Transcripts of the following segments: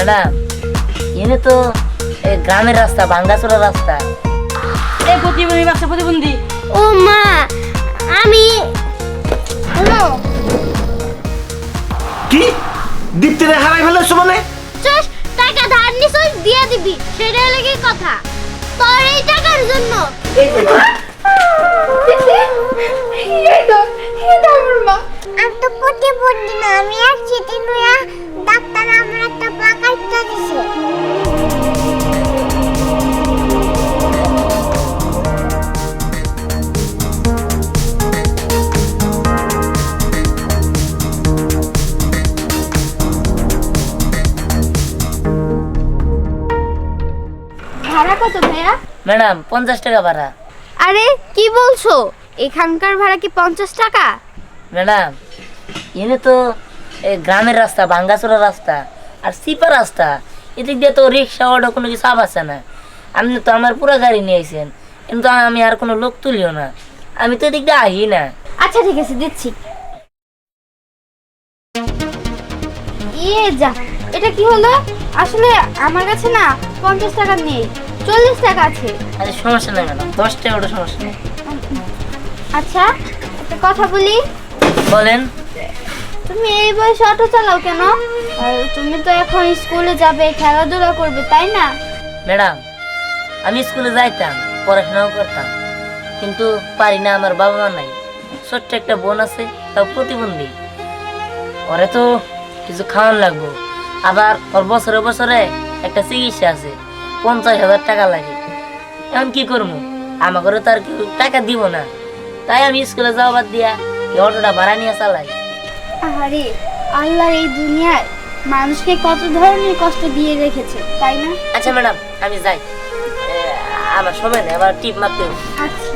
Madam এনে তো এই গ্রামের রাস্তা ভাঙ্গাচোরা রাস্তা। এই প্রতিবন্ধী বাচ্চা প্রতিবন্ধী। ও মা আমি হ্যালো। কি? দীপ্তিরে হারাই ফেলেছো মানে? চস টাকা ধার নিছস দিয়ে দিবি। সেটা লাগি কথা। তোর এই টাকার জন্য। আমি তো প্রতিবন্ধী না আমি এক চিঠি নয়া ডাক্তার দিছে ভাড়া কত ভাইয়া? ম্যাডাম পঞ্চাশ টাকা ভাড়া। আরে কি বলছো? এখানকার ভাড়া কি পঞ্চাশ টাকা? ম্যাডাম এনে তো এই গ্রামের রাস্তা ভাঙ্গাচোরা রাস্তা। আর সিপা রাস্তা এদিক দিয়ে তো রিক্সা অটো কোনো কিছু আছে না। আপনি তো আমার পুরো গাড়ি নিয়েছেন কিন্তু আমি আর কোনো লোক তুলিও না। আমি তো এদিক দিয়ে আহি না। আচ্ছা ঠিক আছে দিচ্ছি। ইয়ে যা এটা কি হলো? আসলে আমার কাছে না পঞ্চাশ টাকা নেই চল্লিশ টাকা আছে। আরে সমস্যা নেই ম্যাডাম দশ টাকা ওটা সমস্যা নেই। আচ্ছা একটা কথা বলি। বলেন। তুমি এই বয়সে অটো চালাও কেন? আর তুমি তো এখন স্কুলে যাবে খেলাধুলা করবে তাই না? ম্যাডাম আমি স্কুলে যাইতাম পড়াশোনাও করতাম কিন্তু পারি না আমার বাবা মা নাই। ছোট্ট একটা বোন আছে তাও প্রতিবন্ধী। ওরে তো কিছু খাওয়ান লাগবো। আবার ওর বছরে বছরে একটা চিকিৎসা আছে পঞ্চাশ হাজার টাকা লাগে। এখন কি করব? ঘরে তো আর কেউ টাকা দিব না। তাই আমি স্কুলে যাওয়া বাদ দিয়া এই অটোটা ভাড়া নিয়ে চালাই। আরে আল্লাহর এই দুনিয়ায় মানুষকে কত ধরনের কষ্ট দিয়ে রেখেছে তাই না? আচ্ছা ম্যাডাম আমি যাই। আমার সময় নেই আবার টিপ মারতে আচ্ছা।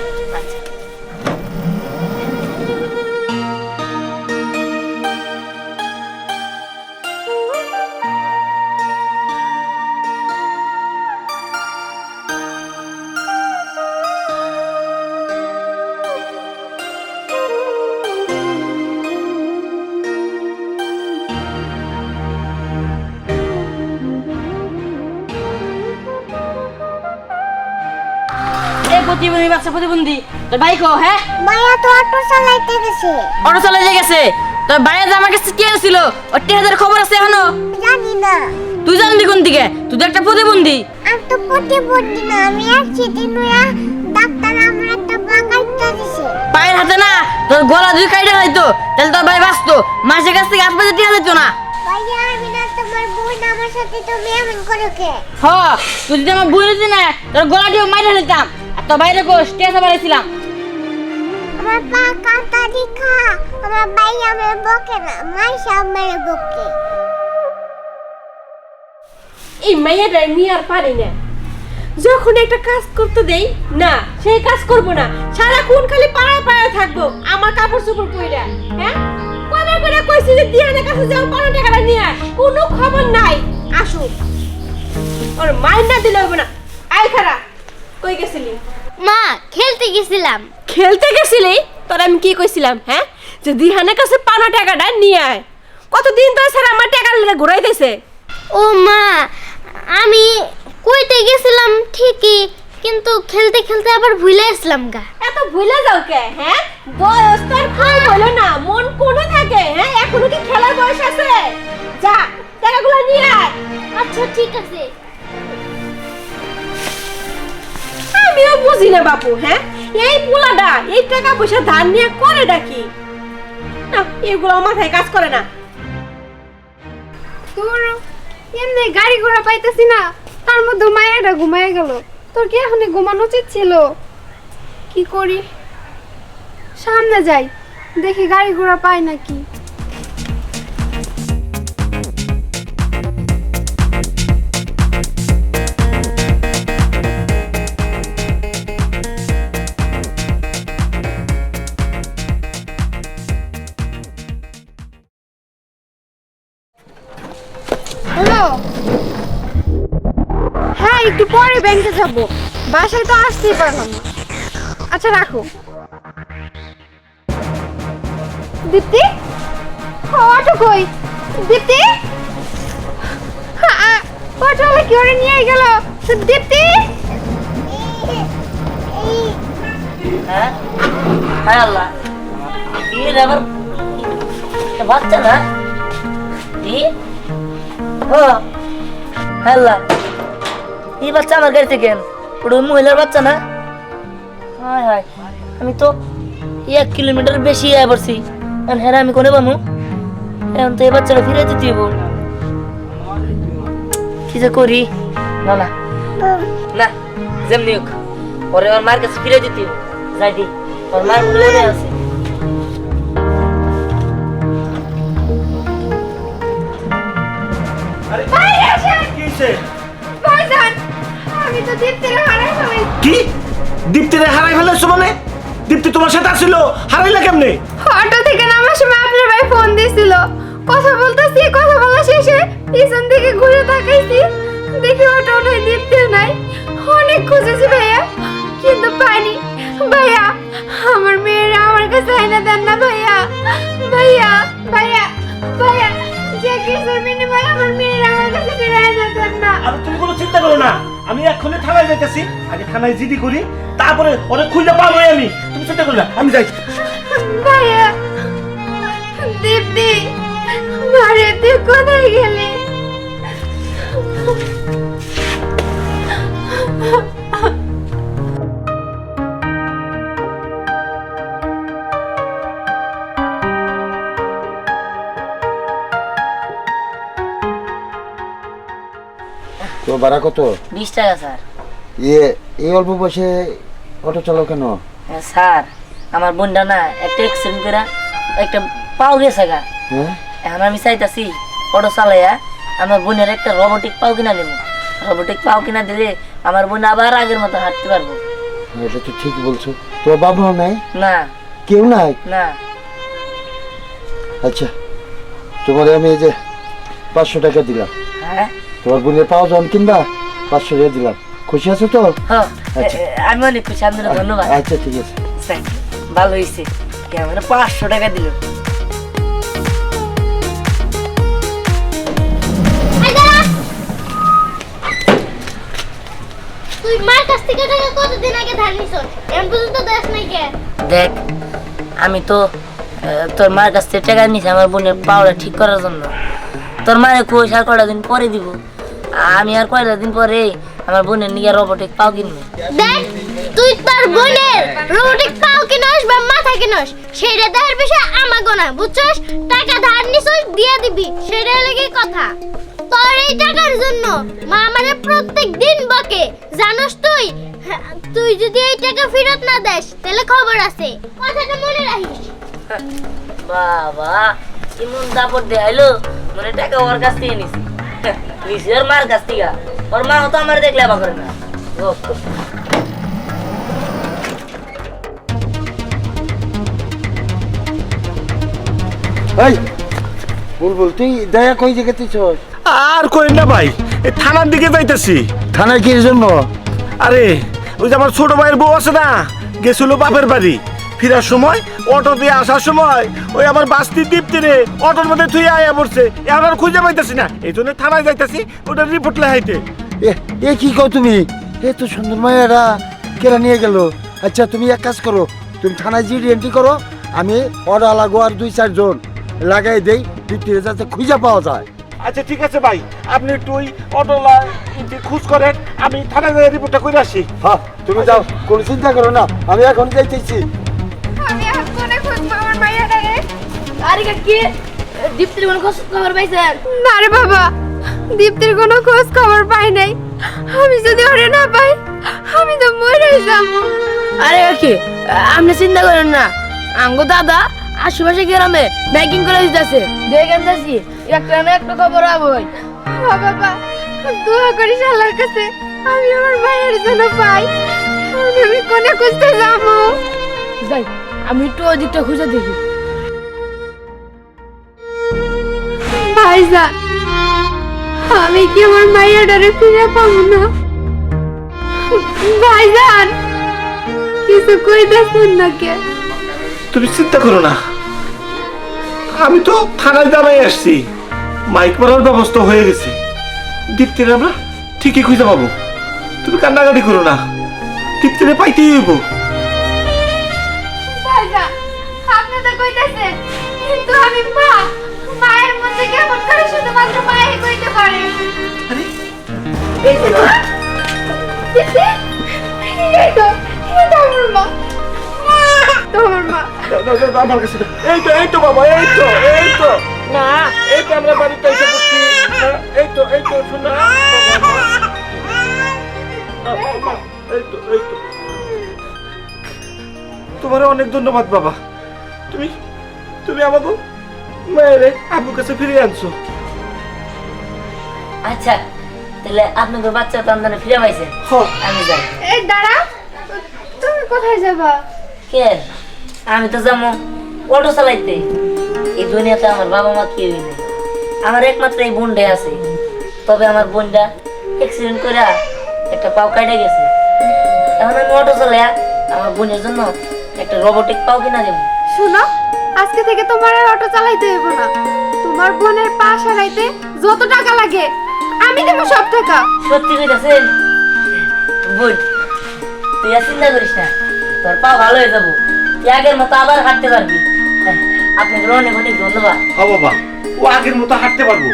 প্রতিবন্ধী বাচ্চা প্রতিবন্ধী তোর বাইক ও হ্যাঁ? মায়া তো অটো চালাইতে গেছে। অটো চালিয়ে গেছে? তোর বাইরে যে আমার কাছে কে ছিল? ওর টেহাদের খবর আছে এখনও? জানি না। তুই জানবি কোন দিকে? তুই তো একটা প্রতিবন্ধী। আমি তো প্রতিবন্ধী না আমি এক চিঠি নয়া। ডাক্তার আমার একটা পাকাইটা দিছে পায়ের হাতে না তোর গলা দুই কাইটে হয়তো তাহলে তোর ভাই বাঁচতো। মাসের কাছ থেকে পাতে টিয়া যেত না। ভাইয়া আমি না তোমার বোন আমার সাথে তুমি এমন করো কে? হ তুই যদি আমার দিতি না তোর গলা দিয়ে মাইরে নিতাম তোর বাইরে কোষ টেসা বাড়াইছিলাম আমার পা কাটা দেখা আমার ভাই আমার বকে না আমার বকে। এই মেয়েটা আমি আর পারি না। যখন একটা কাজ করতে দেই না সেই কাজ করব না। সারাক্ষণ খালি পাড়ায় পাড়ায় থাকব আমার কাপড় চোপড় পইরা হ্যাঁ? কয়বার করে কইছি যে দিহানের কাছে যাও পাঁচ টাকাটা নিয়ে আয়। কোনো খবর নাই। আসুক। ওর মাইন না দিলে হবে না। আয় খারা কই গেছিলি? মা খেলতে গেছিলাম। খেলতে গেছিলি? তোর আমি কি কইছিলাম হ্যাঁ? যে দিহানের কাছে পানা টাকাটা নিয়ে আয়। কতদিন তো স্যার আমার টাকা ঘুরাইতেছে ও মা আমি কইতে গেছিলাম ঠিকই কিন্তু খেলতে খেলতে আবার ভুলে আসলাম গা। এত ভুলে যাও কে হ্যাঁ? বয়স তোর কই হলো না মন কোনে থাকে হ্যাঁ? এখনও কি খেলার বয়স আছে? যা টাকাগুলো নিয়ে আয়। আচ্ছা ঠিক আছে। আমিও বুঝি না বাপু হ্যাঁ? এই পোলাটা এই টাকা পয়সা ধার নিয়ে করে ডাকি। না, এগুলো মাথায় কাজ করে না। তোর এমনি গাড়ি ঘোড়া পাইতেছি না, তার মধ্যে মায়াটা ঘুমায় গেল। তোর কি এখন ঘুমানো উচিত ছিল? কি করি? সামনে যাই, দেখি গাড়ি ঘোড়া পাই নাকি। হ্যাঁ একটু পরে ব্যাংকে যাব। বাসায় তো আসতেই পারলাম না। আচ্ছা রাখো। দীপ্তি? অটো কই? দীপ্তি? অটোওয়ালা কি ওরে নিয়ে গেল। দীপ্তি? হ্যাঁ? আল্লাহ। বাচ্চা না? হায়। আল্লাহ এই বাচ্চা আমার গাড়িতে কেন ওটা মহিলার বাচ্চা না? হায় হায়। আমি তো এক কিলোমিটার বেশি আয় পড়ছি। এখন হ্যাঁ আমি কোনে পাবো এখন তো এই বাচ্চাটা ফিরে দিতে হইব। কি যে করি? না না। না, যেমনি হোক। পরে ওর মার কাছে ফিরে হইব। যাই দি। ওর মার মনে আছে? হইছে? ভাইজান আমি তো দীপ্তির হারাই ফেলাই কি? দীপ্তিরে হারাই ফেলেছো মানে? দীপ্তি তোমার সাথে আসছিল হারাইলা কেমনে? অটো থেকে নামার সময় আপনার ভাই ফোন দিছিল। কথা বলতেছি কথা বলা শেষে পিছন থেকে ঘুরে তাকাইছি। দেখি অটো অটোয় দীপ্তি নাই। অনেক খুঁজেছি ভাইয়া কিন্তু পাইনি। ভাইয়া আমার মেয়েরা আমার কাছে আইনা দেন না ভাইয়া। আর তুমি কোনো চিন্তা করো না। আমি এখনই থানায় যাইতেছি। আগে থানায় জিডি করি, তারপরে অনেক খুঁজে পাবো আমি। তুমি চিন্তা করো না, আমি যাই। ভাইয়া মারে তুই কোথায় গেলি? ভাড়া কত? বিশ টাকা স্যার। ইয়ে এই অল্প বয়সে অটো চালাও কেন? হ্যাঁ, স্যার আমার বোনটা না একটা অ্যাক্সিডেন্ট করে একটা পাও গেছে গা। হ্যাঁ? এখন আমি চাইতাছি অটো চালাইয়া আমার বোনের একটা রোবোটিক পাও কিনা দেবো। রোবোটিক পাও কিনা দিলে আমার বোন আবার আগের মতো হাঁটতে পারব। এটা তো ঠিক বলছো। তোমার বাবা নাই? না। কেউ নাই? না। আচ্ছা তোমার আমি এই যে পাঁচশো টাকা দিলাম। হ্যাঁ? তোমার বোনের পাওয়া যখন কিনবা? পাঁচশো টাকা দিলাম। খুশি আছো তো? হ্যাঁ, আচ্ছা। আমি অনেক খুশি আপনার ধন্যবাদ। আচ্ছা ঠিক আছে। Thank you. ভালো হয়েছে আমার পাঁচশো টাকা দিল। তুই মার কাছ থেকে টাকা কতদিন আগে ধার নিছ এম পর্যন্ত দেশ নাই কে? দেখ আমি তো আহ, তোর মার কাছ থেকে টাকা নিছি আমার বোনের পাওটা ঠিক করার জন্য। তোর মায়ের আর কয়টা দিন পরে দিব। আমি আর কয়টা দিন পরে আমার বোনের নিয়ে রোবটিক পাও কিনবো। দেখ তুই তোর বোনের রোবটিক পাও কিনস বা মাথা কিনস সেটা দেখার বিষয় আমাগো না বুঝছস? টাকা ধার নিছস দিয়ে দিবি সেটা লাগি কথা। তোর এই টাকার জন্য মা আমারে প্রত্যেক দিন বকে জানোস তুই? হ্যাঁ, তুই যদি এই টাকা ফেরত না দেস তাহলে খবর আছে। কথাটা মনে রাখিস। বাবা এমন দাপট দেখাইলো? মানে টাকা ওর কাছ থেকে নিছি। নিছি ওর মার কাছ থেকে। ওর মা তো আমার দেখলে আবার করে না। ও, এই বুলবুল তুই দয়া কই জায়গাতেছ আর কই না ভাই এই থানার দিকে যাইতেছি। থানায় কি জন্য? আরে ওই যে আমার ছোট ভাইয়ের বউ আছে না গেছিল বাপের বাড়ি। ফেরার সময় অটো দিয়ে আসার সময় ওই আমার বাস্তি দীপ্তি রে অটোর মধ্যে থুই আয়া পড়ছে। এখন আর খুঁজে পাইতেছি না। এই জন্য থানায় যাইতেছি ওটা রিপোর্ট লেখাইতে এ কি কও তুমি? এ তো সুন্দর মায়েরা কেরা নিয়ে গেল? আচ্ছা তুমি এক কাজ করো তুমি থানায় জিডি এন্ট্রি করো আমি অর্ডার লাগো আর দুই চারজন লাগাই দেই তৃতীয় যাতে খুঁজে পাওয়া যায়। আচ্ছা ঠিক আছে ভাই আপনি একটু ওই অটো লা- ইন্টি খোঁজ করেন আমি থানায় রিপোর্টটা করে আসি। হ্যাঁ তুমি যাও কোনো চিন্তা করো না আমি এখন যাইতেছি। কি? দীপ্তির কোনো খোঁজ খবর পাইছেন? না রে বাবা দীপ্তির কোনো খোঁজ খবর পাই নাই। আমি যদি ওরে না পাই আমি তো মরে যাব। আরে কি? আপনি চিন্তা করেন না। আঙ্গো দাদা আশেপাশে গ্রামে ব্যাংকিং করে দিতেছে। দেখেন যাচ্ছি একটা না একটা খবর আবই। বাবা দোয়া করি শালার কাছে আমি আমার মায়ের জন্য পাই। আমি কোনে খুঁজতে যাব? যাই আমি একটু ওদিকটা খুঁজে দেখি। ভাইজান আমি কি আমার মাইয়াটারে ফিরে পাবো না? ভাইজান কিছু কইতেছেন না কে তুমি চিন্তা করো না। আমি তো থানায় দাঁড়াই আসছি। মাইক মারার ব্যবস্থা হয়ে গেছে। দীপ্তিরে আমরা ঠিকই খুঁজে পাবো। তুমি কান্নাকাটি করো না। দীপ্তিরে পাইতেই হইব। ভাইজান আপনি তো কইতাছেন কিন্তু আমি মা করে শুধুমাত্র মায়ে কইতে পারে। এই তো। এই তো এই তো আমার মা। তোমার মা। আমার কাছে এই তো এই তো বাবা এই তো এই তো। না। এই তো আমরা বাড়িতে এসে পড়ছি। এই তো এই তো শোনা এই তো। এই তো তোমার অনেক ধন্যবাদ বাবা। তুমি তুমি আমাকে মায়ের আব্বুর কাছে ফিরিয়ে আনছো। আচ্ছা তাহলে আপনাদের বাচ্চা তো আমাদের ফিরে পাইছে। হ। আমি যাই। এই দাঁড়া তুমি কোথায় যাবা? কে? আমি তো যাব অটো চালাইতে। এই দুনিয়াতে আমার বাবা মা কেউই নেই। আমার একমাত্র এই বোনটা আছে। তবে আমার বোনটা অ্যাক্সিডেন্ট করে একটা পাও কাটে গেছে। এখন আমি অটো চালাই আমার বোনের জন্য একটা রোবোটিক পাও কিনা দেবো। শোনো আজকে থেকে তোমার আর অটো চালাইতে হইব না। তোমার বোনের পা সারাইতে যত টাকা লাগে আমি দেবো সব টাকা। সত্যি কইতাছেন? বোন তুই আর চিন্তা করিস না তোর পা ভালো হয়ে যাব। তুই আগের মতো আবার হাঁটতে পারবি। হ্যাঁ, আপনাকে অনেক অনেক ধন্যবাদ। হ বাবা ও আগের মতো হাঁটতে পারব।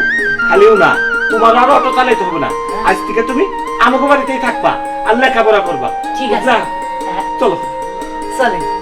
খালিও না তোমার আরও অটো চালাইতে হবে না। আজ থেকে তুমি আমাকে বাড়িতেই থাকবা আর লেখাপড়া করবা। ঠিক আছে? হ্যাঁ, চলো। চলেন।